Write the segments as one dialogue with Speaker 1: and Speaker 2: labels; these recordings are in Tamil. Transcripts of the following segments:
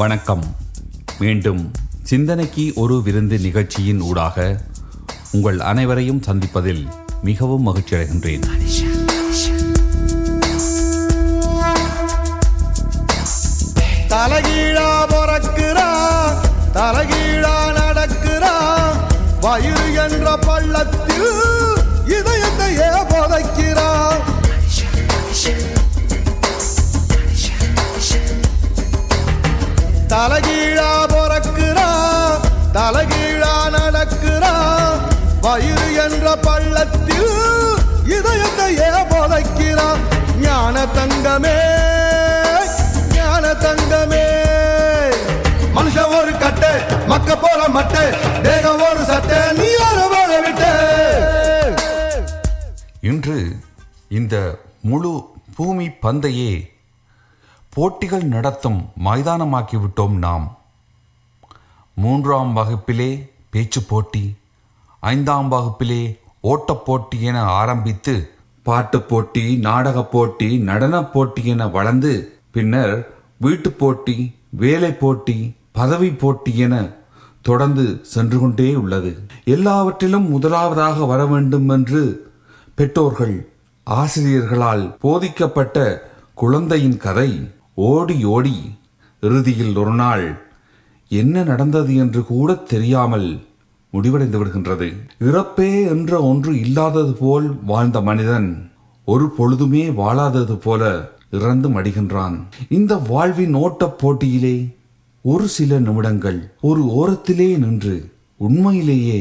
Speaker 1: வணக்கம். மீண்டும் சிந்தனைக்கு ஒரு விருந்து நிகழ்ச்சியின் ஊடாக உங்கள் அனைவரையும் சந்திப்பதில் மிகவும் மகிழ்ச்சி அடைகின்றேன்.
Speaker 2: தலகீழா பிறக்கிறா தலகீழா நடக்கிறா வயிறு என்ற பள்ளத்தில் தலகீழா பொறக்குறா தலகீழா நடக்கிறா. வயிறு என்ற பள்ளத்தில் இதயத்தையே புதைக்கிறா ஞான தங்கமே ஞான தங்கமே. மனுஷன் ஒரு கட்டு மக்க போல மட்டு தேகம் ஒரு சட்டை நீ ஒரு விட்டு.
Speaker 1: இன்று இந்த முழு பூமி பந்தையே போட்டிகள் நடத்தும் மைதானமாக்கிவிட்டோம் நாம். மூன்றாம் வகுப்பிலே பேச்சு போட்டி ஐந்தாம் வகுப்பிலே ஓட்டப் போட்டி என ஆரம்பித்து பாட்டுப் போட்டி நாடகப் போட்டி நடனப் போட்டி என வளர்ந்து பின்னர் வீட்டுப் போட்டி வேலை போட்டி பதவி போட்டி என தொடர்ந்து சென்று கொண்டே உள்ளது. எல்லாவற்றிலும் முதலாவதாக வர வேண்டும் என்று பெற்றோர்கள் ஆசிரியர்களால் போதிக்கப்பட்ட குழந்தையின் கதை. ஓடி ஓடி இறுதியில் ஒரு நாள் என்ன நடந்தது என்று கூட தெரியாமல் முடிவடைந்து விடுகின்றது. இறப்பே என்ற ஒன்று இல்லாதது போல் வாழ்ந்த மனிதன் ஒரு பொழுதுமே வாழாதது போல இறந்து மடிகின்றான். இந்த வாழ்வின் ஓட்டப் போட்டியிலே ஒரு சில நிமிடங்கள் ஒரு ஓரத்திலே நின்று உண்மையிலேயே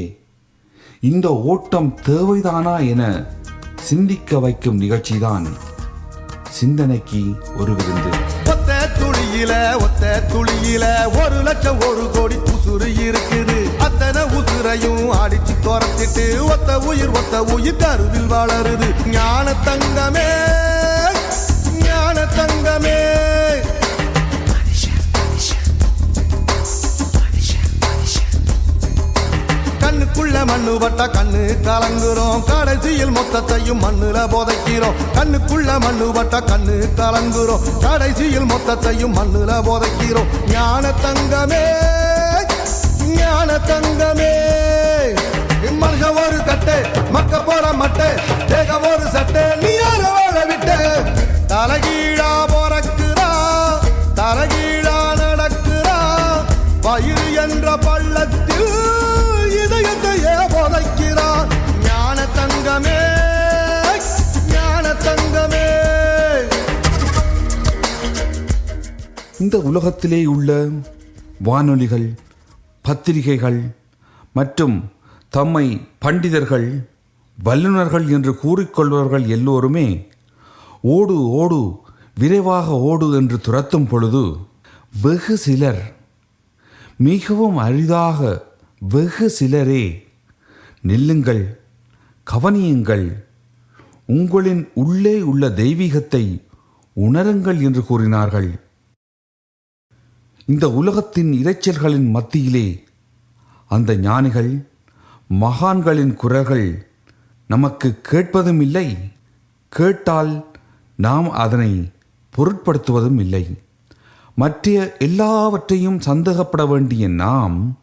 Speaker 1: இந்த ஓட்டம் தேவைதானா என சிந்திக்க வைக்கும் நிகழ்ச்சிதான் சிந்தனைக்கு ஒரு விருந்து.
Speaker 2: துளியில ஒத்த துளியில ஒரு லட்சம் ஒரு கோடி உசுறு இருக்குது. அத்தனை உசுரையும் அடிச்சு துரத்திட்டு ஒத்த உயிர் ஒத்த உயிர் கருவில் வளருது. ஞான தங்கமே ஞான தங்கமே மண்ணு பட்ட கண்ணு கலங்குறோம். கடைசியில் மொத்தத்தையும் மண்ணுல போதைக்கிறோம். கண்ணுக்குள்ள மண்ணு பட்ட கண்ணு கலங்குறோம். கடைசியில் மொத்தத்தையும் மண்ணுல போதைக்கிறோம். ஞான தங்கமே ஞான தங்கமே. மனுஷ ஒரு கட்டு மக்க போற மட்டு தேக ஒரு சட்டை. நீ யார வாழ விட்டு? தலகீழா பொறக்குறா தலகீழா நடக்கிறா வயிறு என்ற பள்ளத்து தங்கமே. ஞான தங்கமே.
Speaker 1: இந்த உலகத்திலே உள்ள வானொலிகள் பத்திரிகைகள் மற்றும் தம்மை பண்டிதர்கள் வல்லுனர்கள் என்று கூறிக்கொள்பவர்கள் எல்லோருமே ஓடு ஓடு விரைவாக ஓடு என்று துரத்தும் பொழுது வெகு சிலர் மிகவும் அரிதாக வெகு சிலரே நில்லுங்கள். கவனியுங்கள். உங்களின் உள்ளே உள்ள தெய்வீகத்தை உணருங்கள் என்று கூறினார்கள். இந்த உலகத்தின் இரைச்சல்களின் மத்தியிலே அந்த ஞானிகள் மகான்களின் குரல்கள் நமக்கு கேட்பதும் இல்லை. கேட்டால் நாம் அதனை பொருட்படுத்துவதும் இல்லை. மற்ற எல்லாவற்றையும் சந்தேகப்பட வேண்டிய நாம்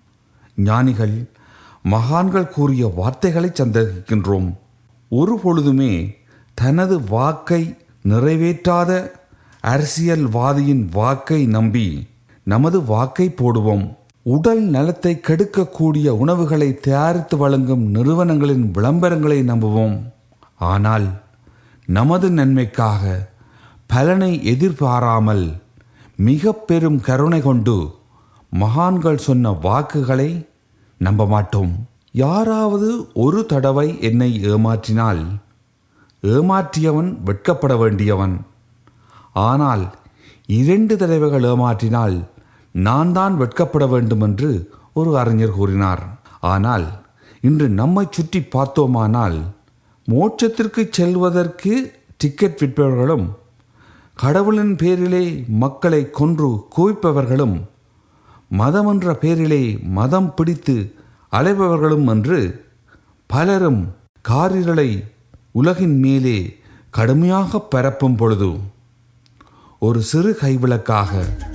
Speaker 1: ஞானிகள் மகான்கள் கூறிய வார்த்தைகளை சந்தேகிக்கின்றோம். ஒரு பொழுதுமே தனது வாக்கை நிறைவேற்றாத அரசியல்வாதியின் வாக்கை நம்பி நமது வாக்கை போடுவோம். உடல் நலத்தை கெடுக்கக்கூடிய உணவுகளை தயாரித்து வழங்கும் நிறுவனங்களின் விளம்பரங்களை நம்புவோம். ஆனால் நமது நன்மைக்காக பலனை எதிர்பாராமல் மிக பெரும் கருணை கொண்டு மகான்கள் சொன்ன வாக்குகளை நம்ப மாட்டோம். யாராவது ஒரு தடவை என்னை ஏமாற்றினால் ஏமாற்றியவன் வெட்கப்பட வேண்டியவன். ஆனால் இரண்டு தடவைகள் ஏமாற்றினால் நான் தான் வெட்கப்பட வேண்டும் என்று ஒரு அறிஞர் கூறினார். ஆனால் இன்று நம்மை சுற்றி பார்த்தோமானால் மோட்சத்திற்கு செல்வதற்கு டிக்கெட் விற்பவர்களும் கடவுளின் பேரிலே மக்களை கொன்று குவிப்பவர்களும் மதம் என்ற பெயரிலே மதம் பிடித்து அலைபவர்களும் என்று பலரும் காரிரலை உலகின் மேலே கடுமையாக பரப்பும் பொழுது ஒரு சிறு கைவிளக்காக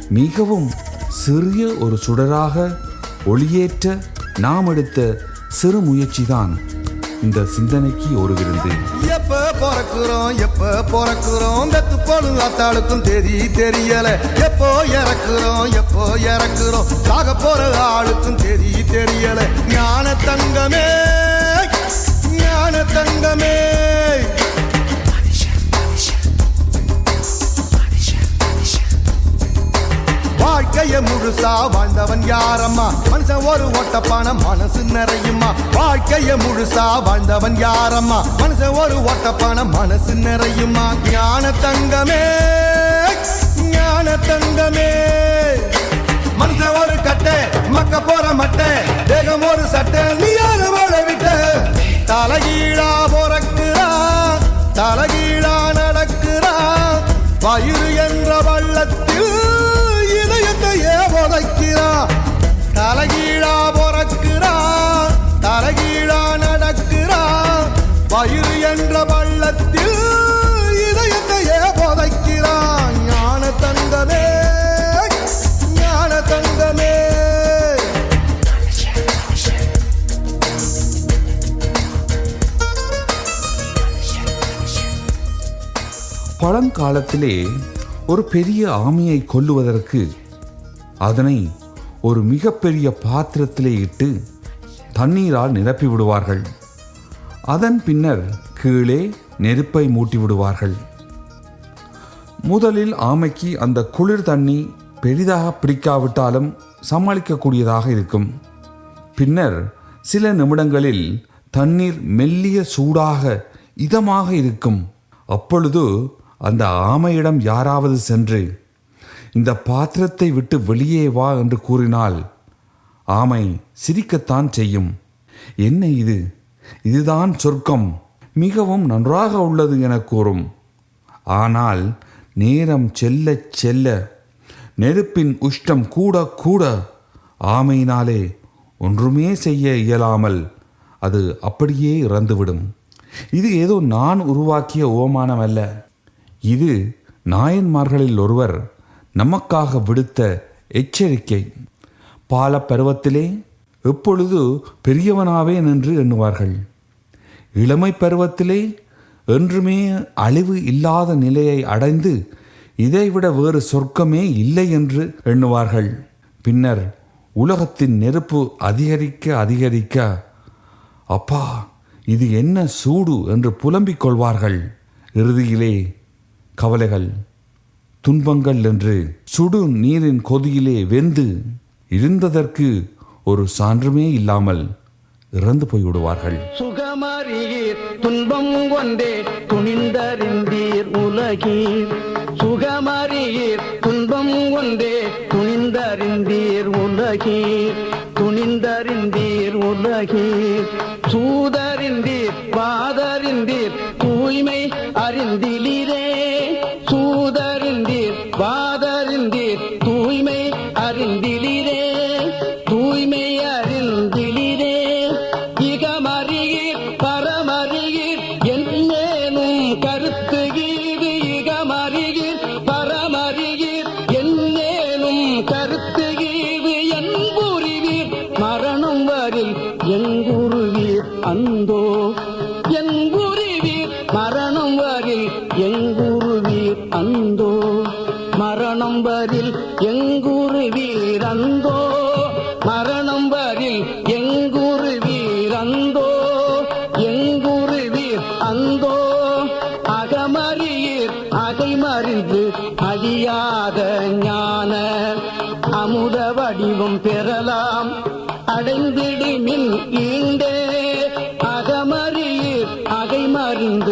Speaker 1: மிகவும் சிறிய ஒரு சுடராக ஒளியேற்ற நாம் எடுத்த சிறு முயற்சிதான் இந்த சிந்தனைக்கு ஒரு விருந்து.
Speaker 2: எப்ப பிறக்கிறோம் எப்ப பிறக்கிறோம்? வெத்து போலும் அத்தாளுக்கும் தெரி தெரியல. எப்போ இறக்குறோம் எப்போ இறக்குறோம்? சாக போற ஆளுக்கும் தெரி தெரியல. ஞான தங்கமே ஞான தங்கமே. வாழ்க்கைய முழுசா வாழ்ந்தவன் யாரம்மா? மனுஷன் ஒரு ஒட்டப்பான மனசு நிறையுமா வாழ்க்கைய முழுசா வாழ்ந்தவன் யாரம்மா? மனுஷன் ஒரு ஒட்டப்பான மனசு நிறையுமா ஞான தங்கமே ஞான தங்கமே. மனுஷன் ஒரு கட்டை மக்க போற மட்டை தேகம் ஒரு சட்டை நீ யாரு வாழ விட்ட தலகீழா பிறக்குறா தலகீழா நடக்குறா. வயிறு என்ற வள்ளத்தில் ஏ உதைக்கிறா தலைகீழா பொறக்கிறா தலைகீழா நடக்கிறா. வயிறு என்ற வள்ளத்தில் இதயத்தையே உதைக்கிறா ஞான தங்கமே ஞான தங்கமே.
Speaker 1: பழங்காலத்திலே ஒரு பெரிய ஆமையை கொல்லுவதற்கு அதனை ஒரு மிகப்பெரிய பாத்திரத்திலே இட்டு தண்ணீரால் நிரப்பி விடுவார்கள். அதன் பின்னர் கீழே நெருப்பை மூட்டி விடுவார்கள். முதலில் ஆமைக்கு அந்த குளிர் தண்ணி பெரிதாக பிடிக்காவிட்டாலும் சமாளிக்கக்கூடியதாக இருக்கும். பின்னர் சில நிமிடங்களில் தண்ணீர் மெல்லிய சூடாக இதமாக இருக்கும். அப்பொழுது அந்த ஆமையிடம் யாராவது சென்று இந்த பாத்திரத்தை விட்டு வெளியே வா என்று கூறினால் ஆமை சிரிக்கத்தான் செய்யும். என்ன இது? இதுதான் சொர்க்கம். மிகவும் நன்றாக உள்ளது என கூறும். ஆனால் நேரம் செல்ல செல்ல நெருப்பின் உஷ்டம் கூட கூட ஆமையினாலே ஒன்றுமே செய்ய இயலாமல் அது அப்படியே இறந்துவிடும். இது ஏதோ நான் உருவாக்கிய ஓமானம் அல்ல இது நாயன்மார்களில் ஒருவர் நமக்காக விடுத்த எச்சரிக்கை. பால பருவத்திலே எப்பொழுது பெரியவனாவே நின்று எண்ணுவார்கள்? இளமை பருவத்திலே என்றுமே அழிவு இல்லாத நிலையை அடைந்து இதைவிட வேறு சொர்க்கமே இல்லை என்று எண்ணுவார்கள். பின்னர் உலகத்தின் நெருப்பு அதிகரிக்க அதிகரிக்க அப்பா இது என்ன சூடு என்று புலம்பிக் கொள்வார்கள். இறுதியிலே கவலைகள். துன்பங்கள் என்று சுடு நீரின் கொதியிலே வெந்து இருந்ததற்கு ஒரு சான்றுமே இல்லாமல் இறந்து போய்விடுவார்கள்.
Speaker 3: சுகமறியீர் துன்பம் கொண்டே துணிந்தறிந்தீர் உலகீர். சுகமறியீர் துன்பம் கொண்டே துணிந்தறிந்தீர் உலகீர். துணிந்தறிந்தீர் உலகீர். சூத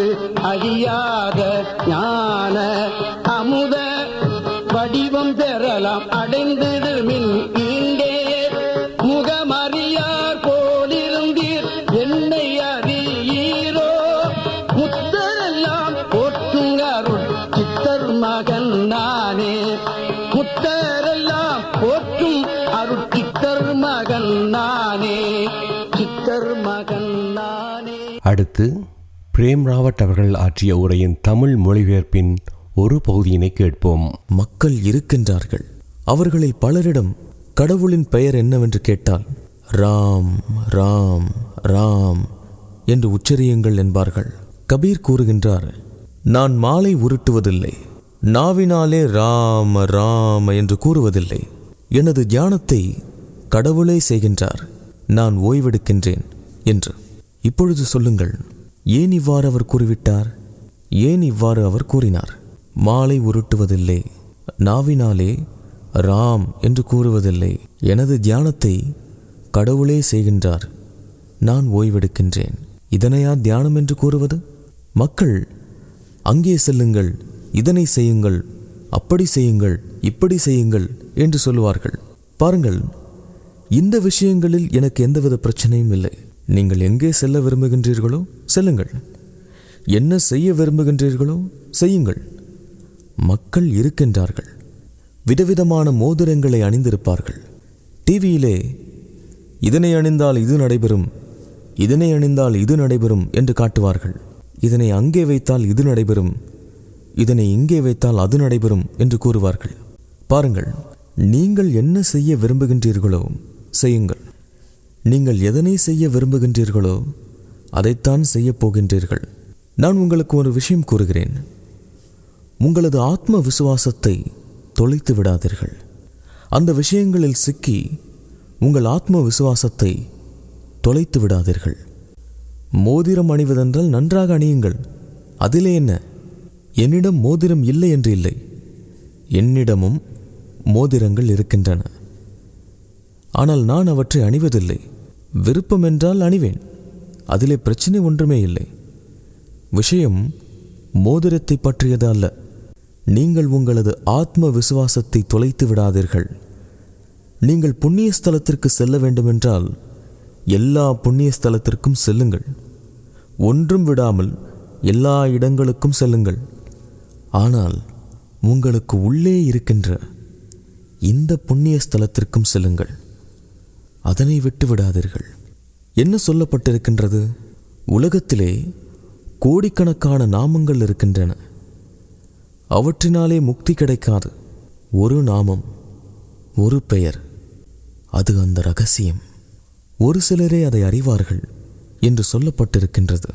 Speaker 3: அகைமறிந்து அழியாத ஞான அமுத வடிவம் பெறலாம்.
Speaker 4: பிரேம் ராவட் அவர்கள் ஆற்றிய உரையின் தமிழ் மொழிபெயர்ப்பின் ஒரு பகுதியினை கேட்போம்.
Speaker 5: மக்கள் இருக்கின்றார்கள். அவர்களில் பலரிடம் கடவுளின் பெயர் என்னவென்று கேட்டால் ராம் ராம் ராம் என்று உச்சரியுங்கள் என்பார்கள். கபீர் கூறுகின்றார் நான் மாலை உருட்டுவதில்லை. நாவினாலே ராம ராம என்று கூறுவதில்லை. எனது தியானத்தை கடவுளே செய்கின்றார். நான் ஓய்வெடுக்கின்றேன் என்று. இப்பொழுது சொல்லுங்கள். ஏன் இவ்வாறு அவர் கூறிவிட்டார்? ஏன் இவ்வாறு அவர் கூறினார்? மாலை உருட்டுவதில்லை. நாவினாலே ராம் என்று கூறுவதில்லை. எனது தியானத்தை கடவுளே செய்கின்றார். நான் ஓய்வெடுக்கின்றேன். இதனையா தியானம் என்று கூறுவது? மக்கள் அங்கே செல்லுங்கள். இதனை செய்யுங்கள். அப்படி செய்யுங்கள். இப்படி செய்யுங்கள் என்று சொல்லுவார்கள். பாருங்கள் இந்த விஷயங்களில் எனக்கு எந்தவித பிரச்சனையும் இல்லை. நீங்கள் எங்கே செல்ல விரும்புகின்றீர்களோ செல்லுங்கள். என்ன செய்ய விரும்புகின்றீர்களோ செய்யுங்கள். மக்கள் இருக்கின்றார்கள். விதவிதமான மோதிரங்களை அணிந்திருப்பார்கள். டிவியிலே இதனை அணிந்தால் இது நடைபெறும் இதனை அணிந்தால் இது நடைபெறும் என்று காட்டுவார்கள். இதனை அங்கே வைத்தால் இது நடைபெறும் இதனை இங்கே வைத்தால் அது நடைபெறும் என்று கூறுவார்கள். பாருங்கள் நீங்கள் என்ன செய்ய விரும்புகின்றீர்களோ செய்யுங்கள். நீங்கள் எதனை செய்ய விரும்புகின்றீர்களோ அதைத்தான் செய்யப் போகின்றீர்கள். நான் உங்களுக்கு ஒரு விஷயம் கூறுகிறேன். உங்களது ஆத்ம விசுவாசத்தை தொலைத்து விடாதீர்கள். அந்த விஷயங்களில் சிக்கி உங்கள் ஆத்ம விசுவாசத்தை தொலைத்து விடாதீர்கள். மோதிரம் அணிவதென்றால் நன்றாக அணியுங்கள். அதிலே என்ன? என்னிடம் மோதிரம் இல்லை என்று இல்லை. என்னிடமும் மோதிரங்கள் இருக்கின்றன. ஆனால் நான் அவற்றை அணிவதில்லை. விருப்பம் என்றால் அணிவேன். அதிலே பிரச்சனை ஒன்றுமே இல்லை. விஷயம் மோதிரத்தை பற்றியது அல்ல. நீங்கள் உங்களது ஆத்ம விசுவாசத்தை தொலைத்து விடாதீர்கள். நீங்கள் புண்ணிய ஸ்தலத்திற்கு செல்ல வேண்டுமென்றால் எல்லா புண்ணிய ஸ்தலத்திற்கும் செல்லுங்கள். ஒன்றும் விடாமல் எல்லா இடங்களுக்கும் செல்லுங்கள். ஆனால் உங்களுக்கு உள்ளே இருக்கின்ற இந்த புண்ணிய ஸ்தலத்திற்கும் செல்லுங்கள். அதனை விட்டு விடாதீர்கள் என்ன சொல்லப்பட்டிருக்கின்றது? உலகத்திலே கோடிக்கணக்கான நாமங்கள் இருக்கின்றன. அவற்றினாலே முக்தி கிடைக்காது. ஒரு நாமம் ஒரு பெயர். அது அந்த ரகசியம். ஒரு சிலரே அதை அறிவார்கள் என்று சொல்லப்பட்டிருக்கின்றது.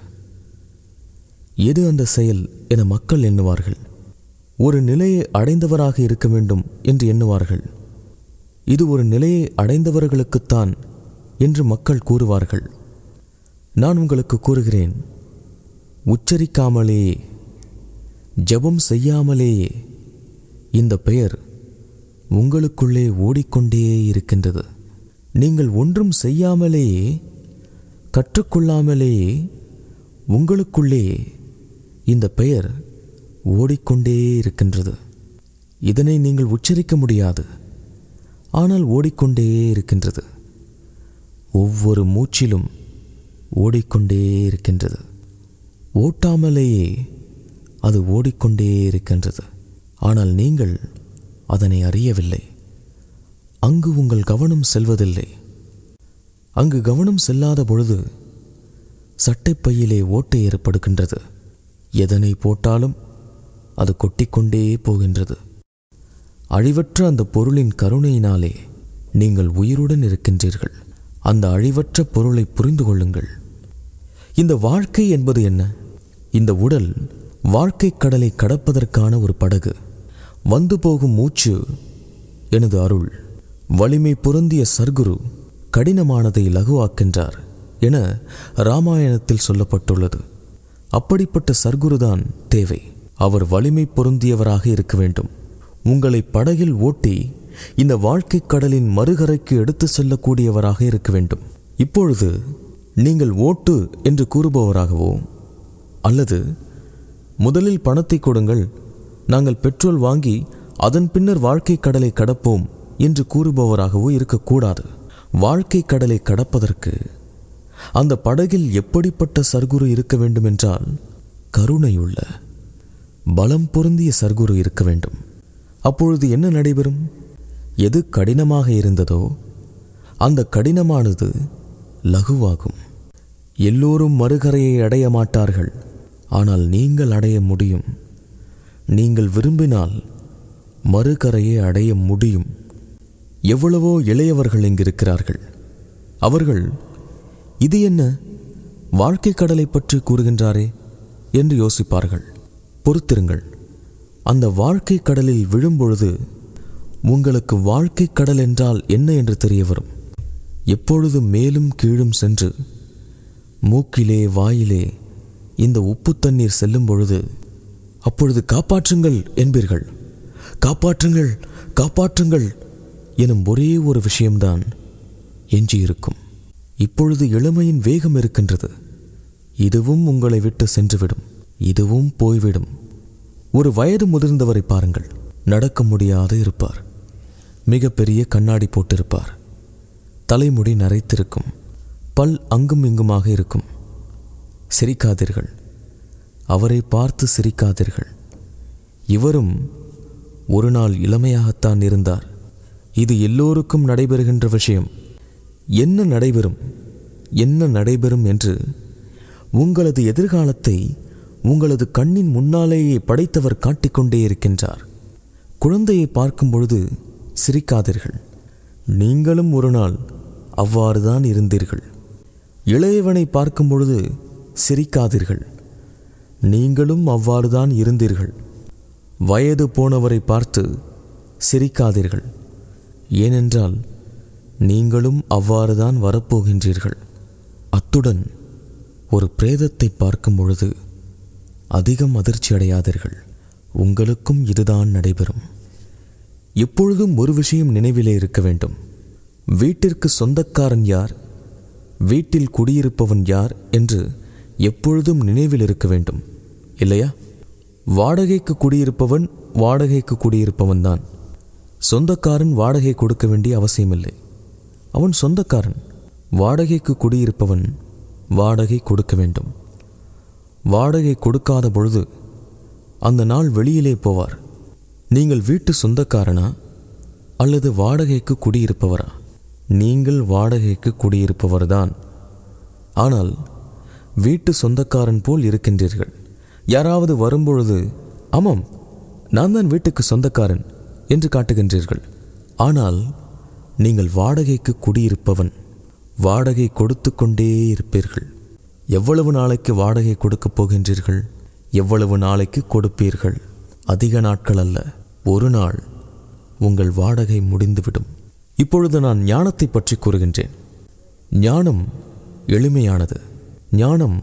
Speaker 5: எது அந்த செயல் என மக்கள் எண்ணுவார்கள். ஒரு நிலையை அடைந்தவராக இருக்க வேண்டும் என்று எண்ணுவார்கள். இது ஒரு நிலையை அடைந்தவர்களுக்குத்தான் என்று மக்கள் கூறுவார்கள். நான் உங்களுக்கு கூறுகிறேன் உச்சரிக்காமலேயே ஜெபம் செய்யாமலேயே இந்த பெயர் உங்களுக்குள்ளே ஓடிக்கொண்டே இருக்கின்றது. நீங்கள் ஒன்றும் செய்யாமலேயே கற்றுக்கொள்ளாமலேயே உங்களுக்குள்ளே இந்த பெயர் ஓடிக்கொண்டே இருக்கின்றது. இதனை நீங்கள் உச்சரிக்க முடியாது. ஆனால் ஓடிக்கொண்டே இருக்கின்றது. ஒவ்வொரு மூச்சிலும் ஓடிக்கொண்டே இருக்கின்றது. ஓட்டாமலேயே அது ஓடிக்கொண்டே இருக்கின்றது. ஆனால் நீங்கள் அதனை அறியவில்லை. அங்கு உங்கள் கவனம் செல்வதில்லை. அங்கு கவனம் செல்லாத பொழுது சட்டைப்பையிலே ஓட்டை ஏற்படுகின்றது. எதனை போட்டாலும் அது கொட்டிக்கொண்டே போகின்றது. அழிவற்ற அந்த பொருளின் கருணையினாலே நீங்கள் உயிருடன் இருக்கின்றீர்கள். அந்த அழிவற்ற பொருளை புரிந்து கொள்ளுங்கள். இந்த வாழ்க்கை என்பது என்ன? இந்த உடல் வாழ்க்கை கடலை கடப்பதற்கான ஒரு படகு. வந்து போகும் மூச்சு எனது அருள். வலிமை பொருந்திய சர்க்குரு கடினமானதை லகுவாக்கின்றார் என ராமாயணத்தில் சொல்லப்பட்டுள்ளது. அப்படிப்பட்ட சர்க்குருதான் தேவை. அவர் வலிமை பொருந்தியவராக இருக்க வேண்டும். உங்களை படகில் ஓட்டி இந்த வாழ்க்கை கடலின் மறுகரைக்கு எடுத்து செல்லக்கூடியவராக இருக்க வேண்டும். இப்பொழுது நீங்கள் ஓட்டு என்று கூறுபவராகவோ? அல்லது முதலில் பணத்தை கொடுங்கள் நாங்கள் பெட்ரோல் வாங்கி அதன் பின்னர் வாழ்க்கை கடலை கடப்போம் என்று கூறுபவராகவோ இருக்கக்கூடாது. வாழ்க்கை கடலை கடப்பதற்கு அந்த படகில் எப்படிப்பட்ட சர்க்குரு இருக்க வேண்டுமென்றால் கருணையுள்ள பலம் பொருந்திய சர்க்குரு இருக்க வேண்டும். அப்பொழுது என்ன நடைபெறும்? எது கடினமாக இருந்ததோ அந்த கடினமானது லகுவாகும். எல்லோரும் மறுகரையை அடைய மாட்டார்கள். ஆனால் நீங்கள் அடைய முடியும். நீங்கள் விரும்பினால் மறுகரையை அடைய முடியும். எவ்வளவோ இளையவர்கள் இங்கிருக்கிறார்கள். அவர்கள் இது என்ன? வாழ்க்கை கடலை பற்றி கூறுகின்றாரே என்று யோசிப்பார்கள். பொறுத்திருங்கள். அந்த வாழ்க்கை கடலில் விழும்பொழுது உங்களுக்கு வாழ்க்கை கடல் என்றால் என்ன என்று தெரிய வரும் எப்பொழுது மேலும் கீழும் சென்று மூக்கிலே வாயிலே இந்த உப்பு தண்ணீர் செல்லும் பொழுது அப்பொழுது காப்பாற்றுங்கள் என்பீர்கள். காப்பாற்றுங்கள் காப்பாற்றுங்கள் எனும் ஒரே ஒரு விஷயம்தான் எஞ்சியிருக்கும். இப்பொழுது இளமையின் வேகம் இருக்கின்றது. இதுவும் உங்களை விட்டு சென்றுவிடும். இதுவும் போய்விடும். ஒரு வயது முதிர்ந்தவரை பாருங்கள். நடக்க முடியாது இருப்பார். மிகப்பெரிய கண்ணாடி போட்டிருப்பார். தலைமுடி நரைத்திருக்கும். பல் அங்கும் இங்குமாக இருக்கும். சிரிக்காதீர்கள். அவரை பார்த்து சிரிக்காதீர்கள். இவரும் ஒரு நாள் இளமையாகத்தான் இருந்தார். இது எல்லோருக்கும் நடைபெறுகின்ற விஷயம். என்ன நடைபெறும்? என்ன நடைபெறும் என்று உங்களது எதிர்காலத்தை உங்களது கண்ணின் முன்னாலேயே படைத்தவர் காட்டிக்கொண்டே இருக்கின்றார். குழந்தையை பார்க்கும் பொழுது சிரிக்காதீர்கள். நீங்களும் ஒரு நாள் அவ்வாறுதான் இருந்தீர்கள். இளையவனை பார்க்கும் பொழுது சிரிக்காதீர்கள். நீங்களும் அவ்வாறுதான் இருந்தீர்கள். வயது போனவரை பார்த்து சிரிக்காதீர்கள். ஏனென்றால் நீங்களும் அவ்வாறுதான் வரப்போகின்றீர்கள். அத்துடன் ஒரு பிரேதத்தை பார்க்கும் பொழுது அதிகம் அதிர்ச்சி அடையாதீர்கள் உங்களுக்கும் இதுதான் நடைபெறும். எப்பொழுதும் ஒரு விஷயம் நினைவிலே இருக்க வேண்டும். வீட்டிற்கு சொந்தக்காரன் யார்? வீட்டில் குடியிருப்பவன் யார் என்று எப்பொழுதும் நினைவில் இருக்க வேண்டும். இல்லையா? வாடகைக்கு குடியிருப்பவன் வாடகைக்கு குடியிருப்பவன் தான். சொந்தக்காரன் வாடகை கொடுக்க வேண்டிய அவசியமில்லை. அவன் சொந்தக்காரன். வாடகைக்கு குடியிருப்பவன் வாடகை கொடுக்க வேண்டும். வாடகை கொடுக்காத பொழுது அந்த நாள் வெளியிலே போவார். நீங்கள் வீட்டு சொந்தக்காரனா? அல்லது வாடகைக்கு குடியிருப்பவரா? நீங்கள் வாடகைக்கு குடியிருப்பவர்தான். ஆனால் வீட்டு சொந்தக்காரன் போல் இருக்கின்றீர்கள். யாராவது வரும்பொழுது ஆமாம் நான் தான் வீட்டுக்கு சொந்தக்காரன் என்று காட்டுகின்றீர்கள். ஆனால் நீங்கள் வாடகைக்கு குடியிருப்பவன் வாடகை கொடுத்து கொண்டே இருப்பீர்கள். எவ்வளவு நாளைக்கு வாடகை கொடுக்கப் போகின்றீர்கள்? எவ்வளவு நாளைக்கு கொடுப்பீர்கள்? அதிக நாட்கள் அல்ல ஒரு நாள் உங்கள் வாடகை முடிந்துவிடும். இப்பொழுது நான் ஞானத்தை பற்றி கூறுகின்றேன். ஞானம் எளிமையானது. ஞானம்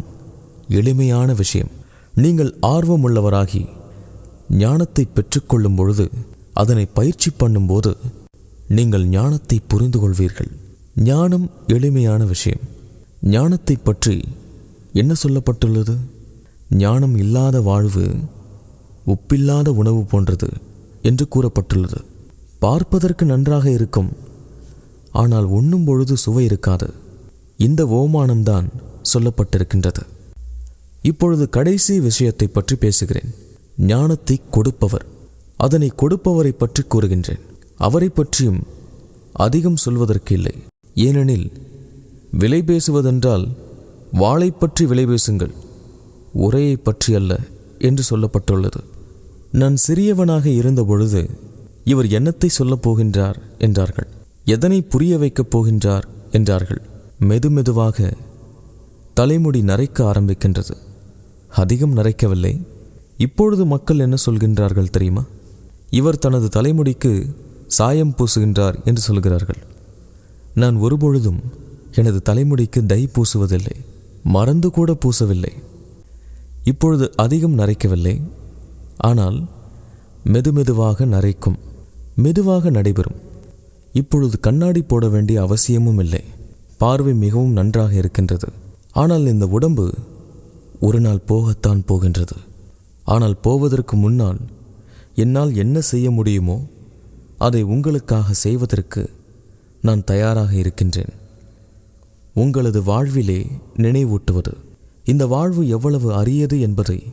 Speaker 5: எளிமையான விஷயம். நீங்கள் ஆர்வமுள்ளவராகி ஞானத்தை பெற்றுக்கொள்ளும் பொழுது அதனை பயிற்சி பண்ணும்போது நீங்கள் ஞானத்தை புரிந்து கொள்வீர்கள் ஞானம் எளிமையான விஷயம். ஞானத்தை பற்றி என்ன சொல்லப்பட்டுள்ளது? ஞானம் இல்லாத வாழ்வு உப்பில்லாத உணவு போன்றது என்று கூறப்பட்டுள்ளது. பார்ப்பதற்கு நன்றாக இருக்கும் ஆனால் உண்ணும் பொழுது சுவை இருக்காது. இந்த ஓமானம்தான் சொல்லப்பட்டிருக்கின்றது. இப்பொழுது கடைசி விஷயத்தை பற்றி பேசுகிறேன். ஞானத்தை கொடுப்பவர் அதனை கொடுப்பவரை பற்றி கூறுகின்றேன். அவரை பற்றியும் அதிகம் சொல்வதற்கு இல்லை. ஏனெனில் விலை பேசுவதென்றால் வாளை பற்றி விலை பேசுங்கள் உரையை பற்றி அல்ல என்று சொல்லப்பட்டுள்ளது. நான் சிறியவனாக இருந்தபொழுது இவர் என்னத்தை சொல்லப் போகின்றார் என்றார்கள். எதனை புரிய வைக்கப் போகின்றார் என்றார்கள். மெதுமெதுவாக தலைமுடி நரைக்க ஆரம்பிக்கின்றது. அதிகம் நரைக்கவில்லை. இப்பொழுது மக்கள் என்ன சொல்கின்றார்கள் தெரியுமா? இவர் தனது தலைமுடிக்கு சாயம் பூசுகின்றார் என்று சொல்கிறார்கள். நான் ஒருபொழுதும் எனது தலைமுடிக்கு தை பூசுவதில்லை. மறந்து கூட பூசவில்லை. இப்பொழுது அதிகம் நரைக்கவில்லை. ஆனால் மெதுமெதுவாக நரைக்கும். மெதுவாக நடைபெறும். இப்பொழுது கண்ணாடி போட வேண்டிய அவசியமும் இல்லை. பார்வை மிகவும் நன்றாக இருக்கின்றது. ஆனால் இந்த உடம்பு ஒரு நாள் போகத்தான் போகின்றது. ஆனால் போவதற்கு முன்னால் என்னால் என்ன செய்ய முடியுமோ அதை உங்களுக்காக செய்வதற்கு நான் தயாராக இருக்கின்றேன். உங்களது வாழ்விலே நினைவூட்டுவது. இந்த வாழ்வு எவ்வளவு அரியது என்பதை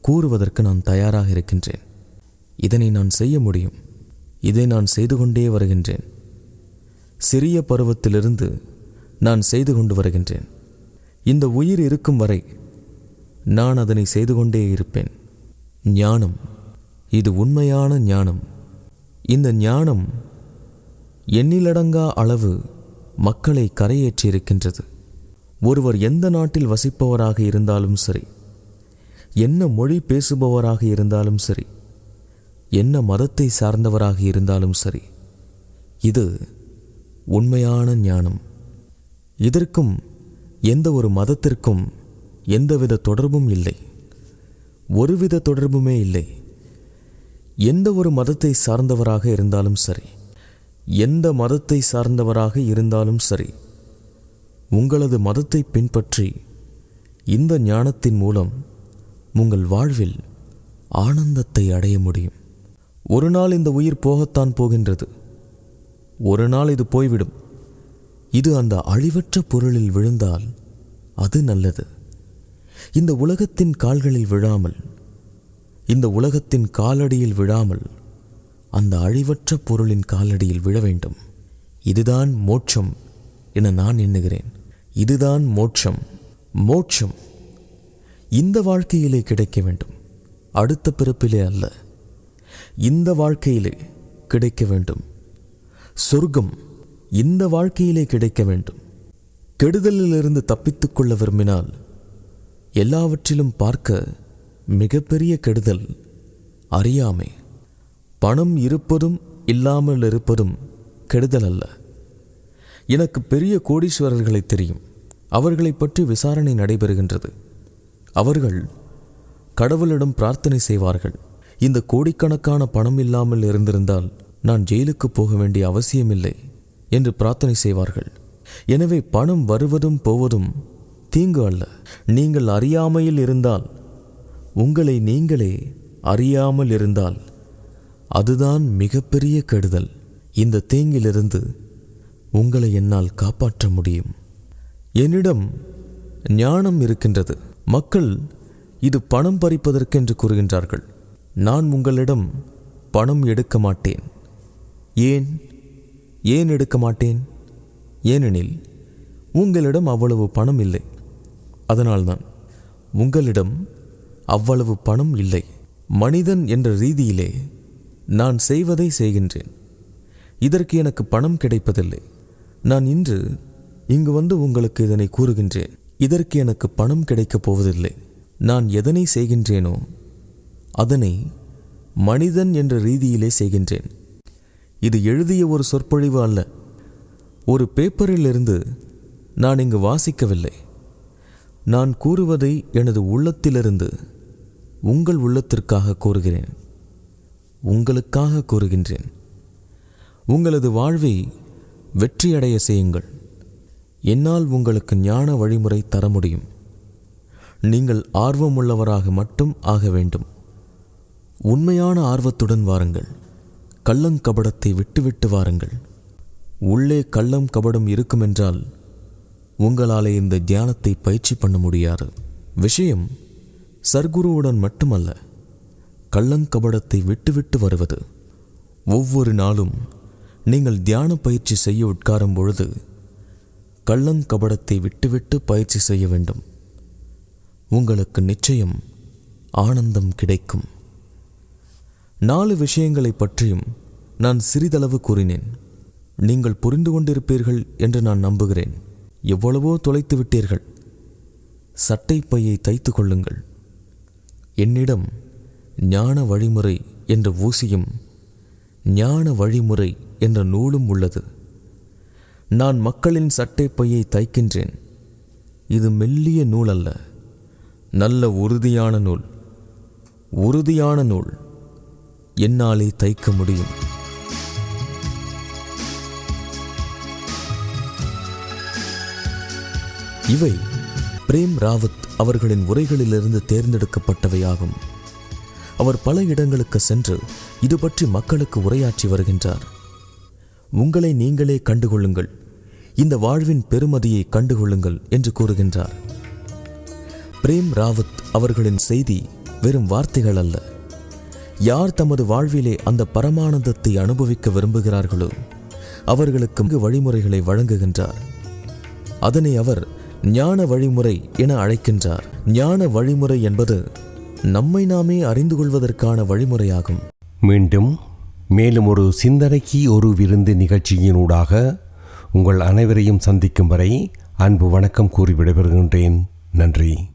Speaker 5: கூறுவதற்கு நான் தயாராக இருக்கின்றேன். இதனை நான் செய்ய முடியும். இதை நான் செய்து கொண்டே வருகின்றேன். சிறிய பருவத்திலிருந்து நான் செய்து கொண்டு வருகின்றேன். இந்த உயிர் இருக்கும் வரை நான் அதனை செய்து கொண்டே இருப்பேன். ஞானம். இது உண்மையான ஞானம். இந்த ஞானம் எண்ணிலடங்கா அளவு மக்களை கரையேற்றியிருக்கின்றது. ஒருவர் எந்த நாட்டில் வசிப்பவராக இருந்தாலும் சரி என்ன மொழி பேசுபவராக இருந்தாலும் சரி என்ன மதத்தை சார்ந்தவராக இருந்தாலும் சரி இது உண்மையான ஞானம். இதற்கும் எந்த ஒரு மதத்திற்கும் எந்தவித தொடர்பும் இல்லை. ஒருவித தொடர்புமே இல்லை. எந்த ஒரு மதத்தை சார்ந்தவராக இருந்தாலும் சரி எந்த மதத்தை சார்ந்தவராக இருந்தாலும் சரி உங்களது மதத்தை பின்பற்றி இந்த ஞானத்தின் மூலம் உங்கள் வாழ்வில் ஆனந்தத்தை அடைய முடியும். ஒரு நாள் இந்த உயிர் போகத்தான் போகின்றது. ஒரு நாள் இது போய்விடும். இது அந்த அழிவற்ற பொருளில் விழுந்தால் அது நல்லது. இந்த உலகத்தின் கால்களில் விழாமல் இந்த உலகத்தின் காலடியில் விழாமல் அந்த அழிவற்ற பொருளின் காலடியில் விழ வேண்டும். இதுதான் மோட்சம் என நான் எண்ணுகிறேன். இதுதான் மோட்சம். மோட்சம் இந்த வாழ்க்கையிலே கிடைக்க வேண்டும். அடுத்த பிறப்பிலே அல்ல. இந்த வாழ்க்கையிலே கிடைக்க வேண்டும். சொர்க்கம் இந்த வாழ்க்கையிலே கிடைக்க வேண்டும். கெடுதலிலிருந்து தப்பித்துக் கொள்ள விரும்பினால் எல்லாவற்றிலும் பார்க்க மிகப்பெரிய கெடுதல் அறியாமை. பணம் இருப்பதும் இல்லாமல் இருப்பதும் கெடுதல் அல்ல. எனக்கு பெரிய கோடீஸ்வரர்களை தெரியும். அவர்களை பற்றி விசாரணை நடைபெறுகின்றது. அவர்கள் கடவுளிடம் பிரார்த்தனை செய்வார்கள். இந்த கோடிக்கணக்கான பணம் இல்லாமல் இருந்திருந்தால் நான் ஜெயிலுக்கு போக வேண்டிய அவசியமில்லை என்று பிரார்த்தனை செய்வார்கள். எனவே பணம் வருவதும் போவதும் தீங்கு அல்ல. நீங்கள் அறியாமையில் இருந்தால் உங்களை நீங்களே அறியாமல் இருந்தால் அதுதான் மிகப்பெரிய கெடுதல். இந்த தேங்கிலிருந்து உங்களை என்னால் காப்பாற்ற முடியும். என்னிடம் ஞானம் இருக்கின்றது. மக்கள் இது பணம் பறிப்பதற்கென்று கூறுகின்றார்கள். நான் உங்களிடம் பணம் எடுக்க மாட்டேன். ஏன்? ஏன் எடுக்க மாட்டேன்? ஏனெனில் உங்களிடம் அவ்வளவு பணம் இல்லை. அதனால்தான் உங்களிடம் அவ்வளவு பணம் இல்லை. மனிதன் என்ற ரீதியிலே நான் செய்வதை செய்கின்றேன். இதற்கு எனக்கு பணம் கிடைப்பதில்லை. நான் இன்று இங்கு வந்து உங்களுக்கு இதனை கூறுகின்றேன். இதற்கு எனக்கு பணம் கிடைக்கப் போவதில்லை. நான் எதனை செய்கின்றேனோ அதனை மனிதன் என்ற ரீதியிலே செய்கின்றேன். இது எழுதிய ஒரு சொற்பொழிவு அல்ல. ஒரு பேப்பரிலிருந்து நான் இங்கு வாசிக்கவில்லை. நான் கூறுவதை எனது உள்ளத்திலிருந்து உங்கள் உள்ளத்திற்காக கூறுகிறேன். உங்களுக்காக கூறுகின்றேன். உங்களது வாழ்வை வெற்றியடைய செய்யுங்கள். என்னால் உங்களுக்கு ஞான வழிமுறை தர முடியும். நீங்கள் ஆர்வமுள்ளவராக மட்டும் ஆக வேண்டும். உண்மையான ஆர்வத்துடன் வாருங்கள். கள்ளங்கபடத்தை விட்டுவிட்டு வாருங்கள். உள்ளே கள்ளம் கபடம் இருக்குமென்றால் உங்களாலே இந்த தியானத்தை பயிற்சி பண்ண முடியாது. விஷயம் சர்க்குருவுடன் மட்டுமல்ல. கள்ளங்கபடத்தை விட்டுவிட்டு வருவது. ஒவ்வொரு நாளும் நீங்கள் தியான பயிற்சி செய்ய உட்காரும் பொழுது கள்ளங்கபடத்தை விட்டுவிட்டு பயிற்சி செய்ய வேண்டும். உங்களுக்கு நிச்சயம் ஆனந்தம் கிடைக்கும். நாலு விஷயங்களை பற்றியும் நான் சிறிதளவு கூறினேன். நீங்கள் புரிந்து கொண்டிருப்பீர்கள் என்று நான் நம்புகிறேன். எவ்வளவோ தொலைத்து விட்டீர்கள். சட்டை பையை தைத்து கொள்ளுங்கள். என்னிடம் ஞான வழிமுறை என்ற ஊசியும் ஞான வழிமுறை என்ற நூலும் உள்ளது. நான் மக்களின் சட்டை பையை தைக்கின்றேன். இது மெல்லிய நூல் அல்ல நல்ல உறுதியான நூல். உறுதியான நூல். என்னாலே தைக்க முடியும். இவை பிரேம் ராவத் அவர்களின் உரைகளிலிருந்து தேர்ந்தெடுக்கப்பட்டவையாகும். அவர் பல இடங்களுக்கு சென்று இது பற்றி மக்களுக்கு உரையாற்றி வருகின்றார். உங்களை நீங்களே கண்டுகொள்ளுங்கள். இந்த வாழ்வின் பெருமதியை கண்டுகொள்ளுங்கள் என்று கூறுகின்றார். பிரேம் ராவத் அவர்களின் செய்தி வெறும் வார்த்தைகள் அல்ல. யார் தமது வாழ்விலே அந்த பரமானந்தத்தை அனுபவிக்க விரும்புகிறார்களோ அவர்களுக்கு வழிமுறைகளை வழங்குகின்றார். அதனை அவர் ஞான வழிமுறை என அழைக்கின்றார். ஞான வழிமுறை என்பது நம்மை நாமே அறிந்து கொள்வதற்கான வழிமுறையாகும்.
Speaker 4: மீண்டும் மேலும் ஒரு சிந்தனைக்கு ஒரு விருந்து நிகழ்ச்சியினூடாக உங்கள் அனைவரையும் சந்திக்கும் வரை அன்பு வணக்கம் கூறி விடைபெறுகின்றேன். நன்றி.